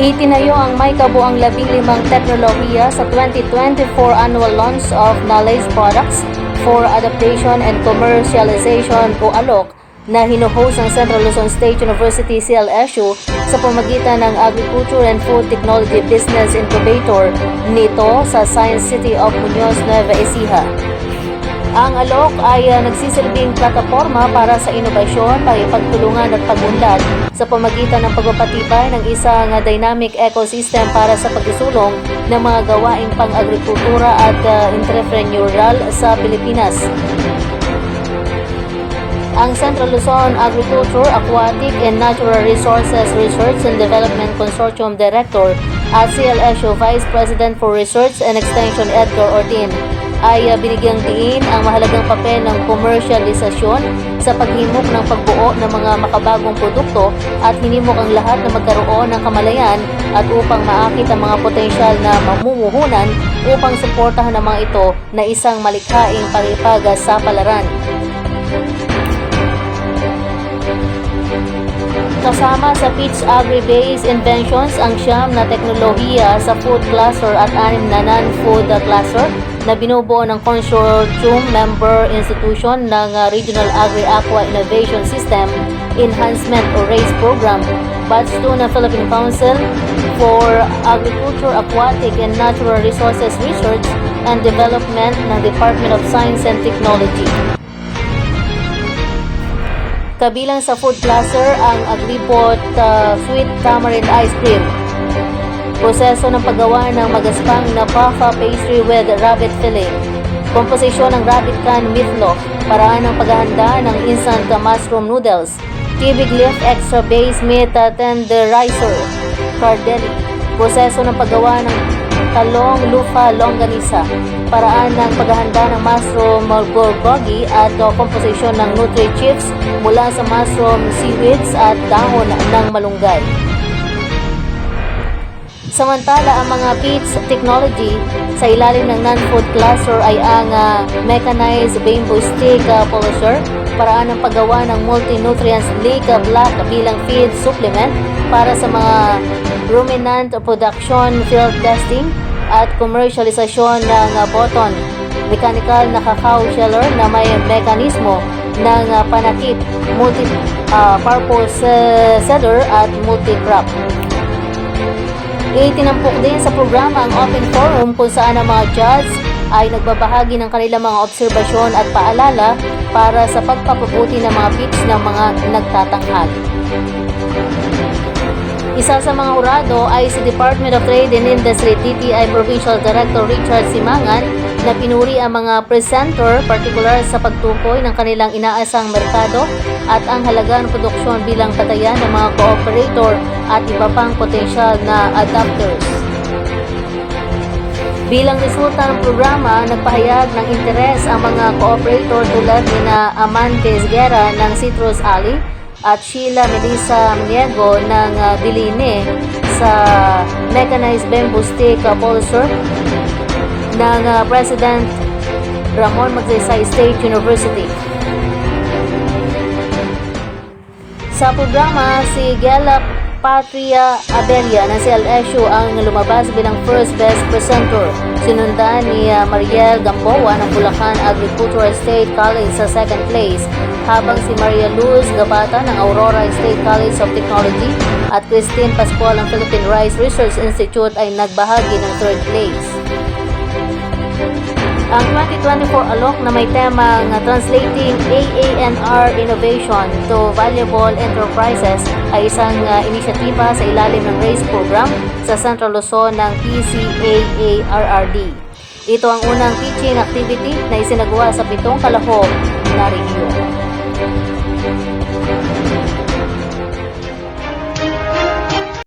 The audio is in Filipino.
Itinayo ang may kabuang labing limang teknolohiya sa 2024 annual launch of Knowledge Products for Adaptation and Commercialization o ALOC na hinuhost ng Central Luzon State University CLSU sa pamagitan ng Agriculture and Food Technology Business Incubator nito sa Science City of Muñoz, Nueva Ecija. Ang ALOC ay uh, nagsisilbing plataforma para sa inobasyon, pagpagtulungan at pagunlad sa pamagitan ng pagpapatibay ng isang uh, dynamic ecosystem para sa pagsusulong ng mga gawaing pang-agrikultura at uh, entrepreneurial sa Pilipinas. Ang Central Luzon Agriculture, Aquatic and Natural Resources Research and Development Consortium Director at CLSU Vice President for Research and Extension Edgar Ordin ay uh, binigyang diin ang mahalagang papel ng komersyalisasyon sa paghimok ng pagbuo ng mga makabagong produkto at hinimok ang lahat na magkaroon ng kamalayan at upang maakit ang mga potensyal na mamumuhunan upang suportahan ang mga ito na isang malikhaing pangipag sa palaran. Kasama sa Pitch Agri-Based Inventions ang siyam na teknolohiya sa food cluster at anim na non-food cluster na binubuo ng consortium member institution ng uh, Regional Agri-Aqua Innovation System Enhancement or RACE Program, batch 2 ng Philippine Council for Agriculture, Aquatic and Natural Resources Research and Development ng Department of Science and Technology. Kabilang sa food cluster ang Agribot uh, Sweet Tamarind Ice Cream. Proseso ng paggawa ng magaspang na paffa pastry with rabbit filling. Komposisyon ng rabbit can meatloaf. Paraan ng paghahanda ng instant mushroom noodles. Tibig leaf extra base meat uh, tenderizer. Cardeli. Proseso ng paggawa ng talong lufa longganisa. Paraan ng paghahanda ng mushroom bulgogi at uh, komposisyon ng nutri chips mula sa mushroom seaweeds at dahon ng malunggay. Samantala, ang mga PITS technology sa ilalim ng non-food cluster ay ang uh, mechanized bamboo stick uh, polisher, paraan ng paggawa ng multi-nutrients leak uh, black bilang feed supplement para sa mga ruminant production field testing at commercialisasyon ng uh, boton, mechanical na cacao sheller na may mekanismo ng uh, panakip, multi-purpose uh, seller at multi-crop. Itinampok din sa programa ang open forum kung saan ang mga judge ay nagbabahagi ng kanilang mga obserbasyon at paalala para sa pagpapabuti ng mga pitch ng mga nagtatanghal. Isa sa mga hurado ay si Department of Trade and Industry TTI Provincial Director Richard Simangan na pinuri ang mga presenter partikular sa pagtukoy ng kanilang inaasang merkado at ang halaga ng produksyon bilang batayan ng mga cooperator at iba pang potensyal na adapters. Bilang resulta ng programa, nagpahayag ng interes ang mga cooperator tulad ni na Amantes Guerra ng Citrus Alley at Sheila Melissa Miego ng uh, Biline sa Mechanized Bamboo Stick uh, Polisher ng uh, President Ramon Magsaysay State University. Sa programa, si Gela Patria Abelia ng CLSU ang lumabas bilang first best presenter. Sinundan ni uh, Mariel Gamboa ng Bulacan Agricultural State College sa second place, habang si Maria Luz Gabata ng Aurora State College of Technology at Christine Pascual ng Philippine Rice Research Institute ay nagbahagi ng third place. Ang 2024 alok na may temang uh, Translating AANR Innovation to Valuable Enterprises ay isang uh, inisyatiba sa ilalim ng RACE program sa Central Luzon ng PCAARRD. Ito ang unang teaching activity na isinagawa sa pitong kalahok na rehiyon.